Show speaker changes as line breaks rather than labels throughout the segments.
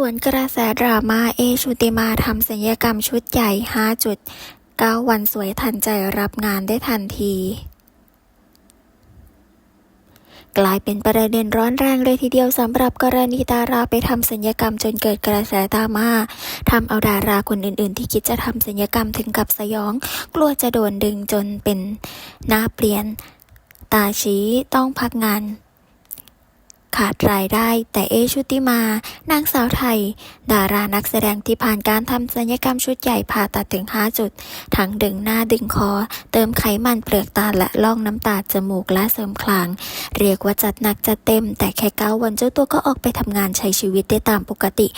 ส่วนกระแสดราม่าเอชุติมาทำศัลยกรรมชุดใหญ่ 5 จุด 9 วันสวยทันใจรับงานได้ทันที กลายเป็นประเด็นร้อนแรงเลยทีเดียวสำหรับกรณีดาราไปทำศัลยกรรมจนเกิดกระแสดราม่าทำเอาดาราคนอื่นๆ ที่คิดจะทำศัลยกรรมถึงกับสยอง กลัวจะโดนดึงจนเป็นหน้าเปลี่ยน ตาชี้ต้องพักงาน ขาดรายได้ แต่เอชุติมา นางสาวไทย ดารานักแสดงที่ผ่านการทำศัลยกรรมชุดใหญ่ผ่าตัดถึง 5 จุด ทั้งดึงหน้าดึงคอ เติมไขมันเปลือกตาและล่องน้ำตาจมูกและเสริมคลาง เรียกว่าจัดหนักจัดเต็ม แต่แค่เก้าวันเจ้าตัวก็ออกไปทำงานใช้ชีวิตได้ตามปกติ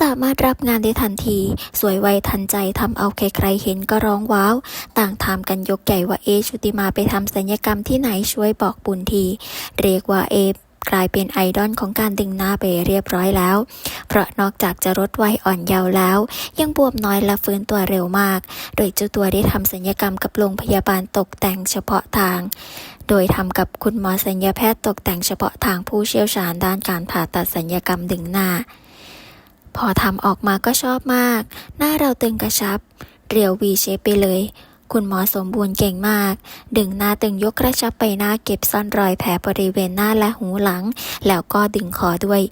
สามารถรับงานได้ทันที สวยไวทันใจทำเอาใครๆเห็นก็ร้องว้าว ต่างถามกันยกใหญ่ว่าเอชุติมาไปทำศัลยกรรมที่ไหนช่วยบอกบุญที เรียกว่าเอ กลายเป็นไอดอลของการดึงหน้าไปเรียบร้อยแล้ว เพราะนอกจากจะลดวัยอ่อนเยาว์แล้ว ยังบวมน้อยและฟื้นตัวเร็วมาก โดยเจ้าตัวได้ทำศัลยกรรมกับโรงพยาบาลตกแต่งเฉพาะทาง โดยทำกับคุณหมอศัลยแพทย์ตกแต่งเฉพาะทางผู้เชี่ยวชาญด้านการผ่าตัดศัลยกรรมดึงหน้า พอทำออกมาก็ชอบมาก หน้าเราตึงกระชับ เรียววีเชฟไปเลย คุณหมอสมบูรณ์เก่งมาก ดึงหน้าตึงยกกระชับไปหน้าเก็บซ่อนรอยแผลบริเวณหน้าและหูหลัง แล้วก็ดึงคอด้วย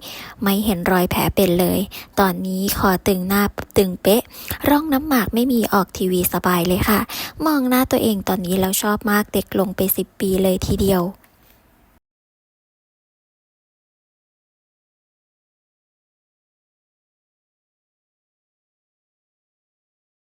ไม่เห็นรอยแผลเป็นเลย ตอนนี้คอตึงหน้าตึงเป๊ะ ร่องน้ำหมากไม่มีออกทีวีสบายเลยค่ะ มองหน้าตัวเองตอนนี้แล้วชอบมากเด็กลงไป 10 ปีเลยทีเดียว